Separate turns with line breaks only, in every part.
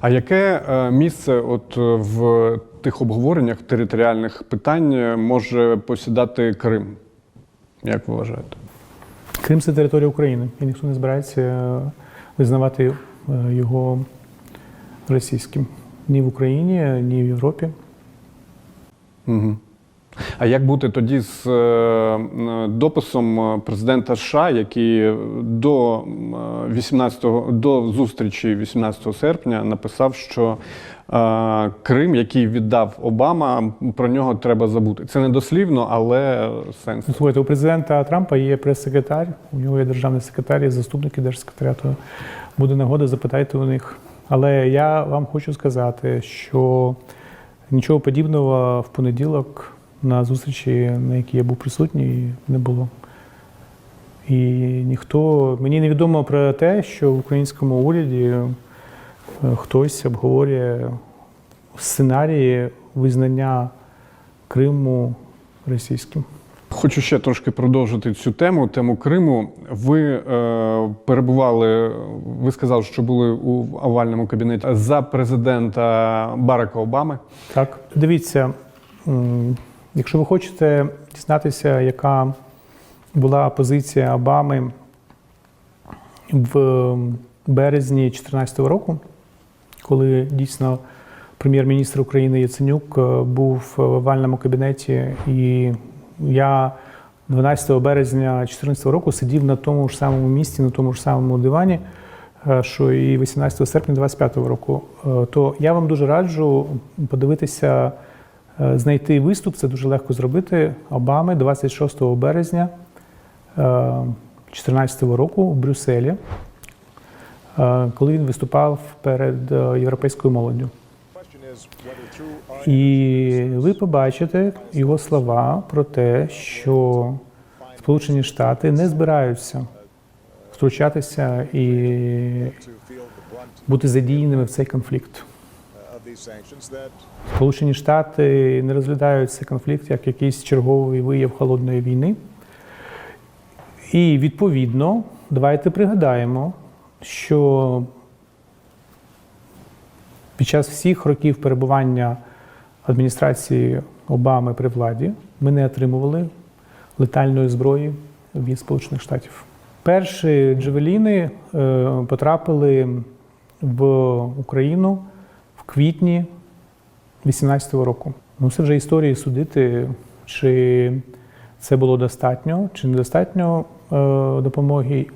А яке е, місце от е, в тих обговореннях територіальних питань е, може посідати Крим? Як ви вважаєте?
Крим це територія України, і ніхто не збирається визнавати його російським ні в Україні, ні в Європі.
Угу. А як бути тоді з е, дописом е, президента США, який до м, 18 до зустрічі 18 серпня написав, що е, Крим, який віддав Обама, про нього треба забути. Це не дослівно, але сенс.
Ну, Слухайте, у президента Трампа є прес-секретар, у нього є державний секретар, є заступники держсекретаря. То буде нагода, запитайте у них. Але я вам хочу сказати, що нічого подібного в понеділок на зустрічі, на якій я був присутній, не було. І ніхто мені невідомо про те, що в українському уряді е, хтось обговорює сценарії визнання Криму російським.
Хочу ще трошки продовжити цю тему, тему Криму. Ви е, перебували, ви сказали, що були у овальному кабінеті за президента Барака Обами.
Так, дивіться, якщо ви хочете дізнатися, яка була позиція Обами в березні 2014 року, коли дійсно прем'єр-міністр України Яценюк е, був в овальному кабінеті, і я 12 березня 2014 року сидів на тому ж самому місці, на тому ж самому дивані, е, що і 18 серпня 2025 року, Е, то я вам дуже раджу подивитися, знайти виступ. Це дуже легко зробити. Обами 26 березня 2014 року в Брюсселі, е, коли він виступав перед е, європейською молоддю. І ви побачите його слова про те, що Сполучені Штати не збираються втручатися і бути задіяними в цей конфлікт. Сполучені Штати не розглядають цей конфлікт як якийсь черговий вияв холодної війни. І відповідно, давайте пригадаємо, що під час всіх років перебування адміністрації Обами при владі ми не отримували летальної зброї від Сполучених Штатів. Перші джевеліни е, потрапили в Україну квітні 2018 року. Ну, це вже історії судити, чи це було достатньо, чи недостатньо е, допомоги,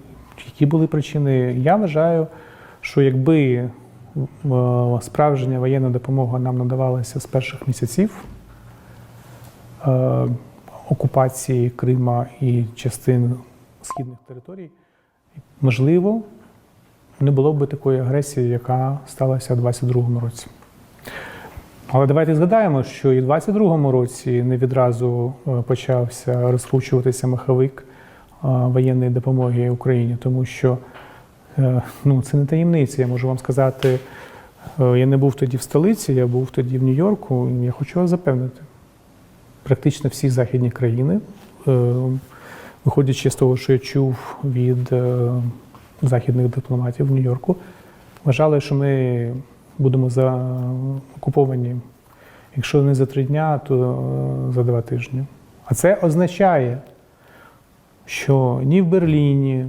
які були причини. Я вважаю, що якби е, справжня воєнна допомога нам надавалася з перших місяців е, окупації Крима і частин східних територій, можливо, не було б такої агресії, яка сталася у 2022 році. Але давайте згадаємо, що і в 2022 році не відразу е, почався розкручуватися маховик е, воєнної допомоги Україні, тому що е, ну, це не таємниця. Я можу вам сказати, я не був тоді в столиці, я був тоді в Нью-Йорку. Я хочу вас запевнити, практично всі західні країни, виходячи з того, що я чув від західних дипломатів в Нью-Йорку, вважали, що ми будемо заокуповані, якщо не за три дня, то е, за два тижні. А це означає, що ні в Берліні,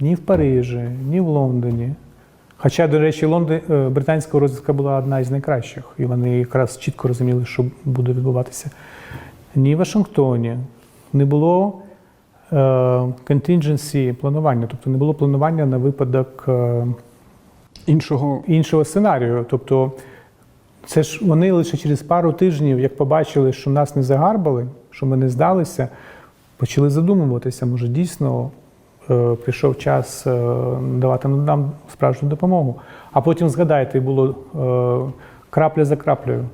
ні в Парижі, ні в Лондоні. Хоча, до речі, Лондон, е, британська розвідка була одна із найкращих, і вони якраз чітко розуміли, що буде відбуватися. Ні в Вашингтоні не було contingency планування, тобто не було планування на випадок е,
Іншого
іншого сценарію. Тобто, це ж вони лише через пару тижнів, як побачили, що нас не загарбали, що ми не здалися, почали задумуватися, може дійсно е, прийшов час е, давати нам справжню допомогу. А потім згадайте, було е, крапля за краплею.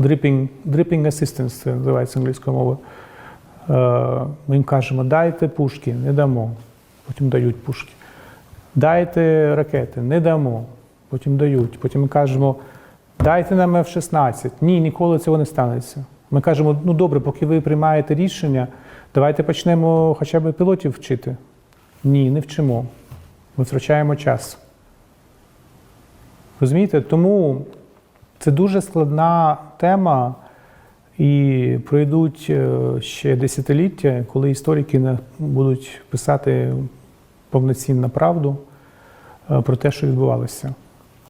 Dripping, dripping assistance це називається англійською мовою. Е, ми їм кажемо, дайте пушки, не дамо. Потім дають пушки. Дайте ракети, не дамо. Потім дають. Потім ми кажемо, дайте нам F-16. Ні, ніколи цього не станеться. Ми кажемо, ну добре, поки ви приймаєте рішення, давайте почнемо хоча б пілотів вчити. Ні, не вчимо. Ми втрачаємо час. Розумієте? Тому це дуже складна тема, і пройдуть е, ще десятиліття, коли історики будуть писати повноцінну правду е, про те, що відбувалося.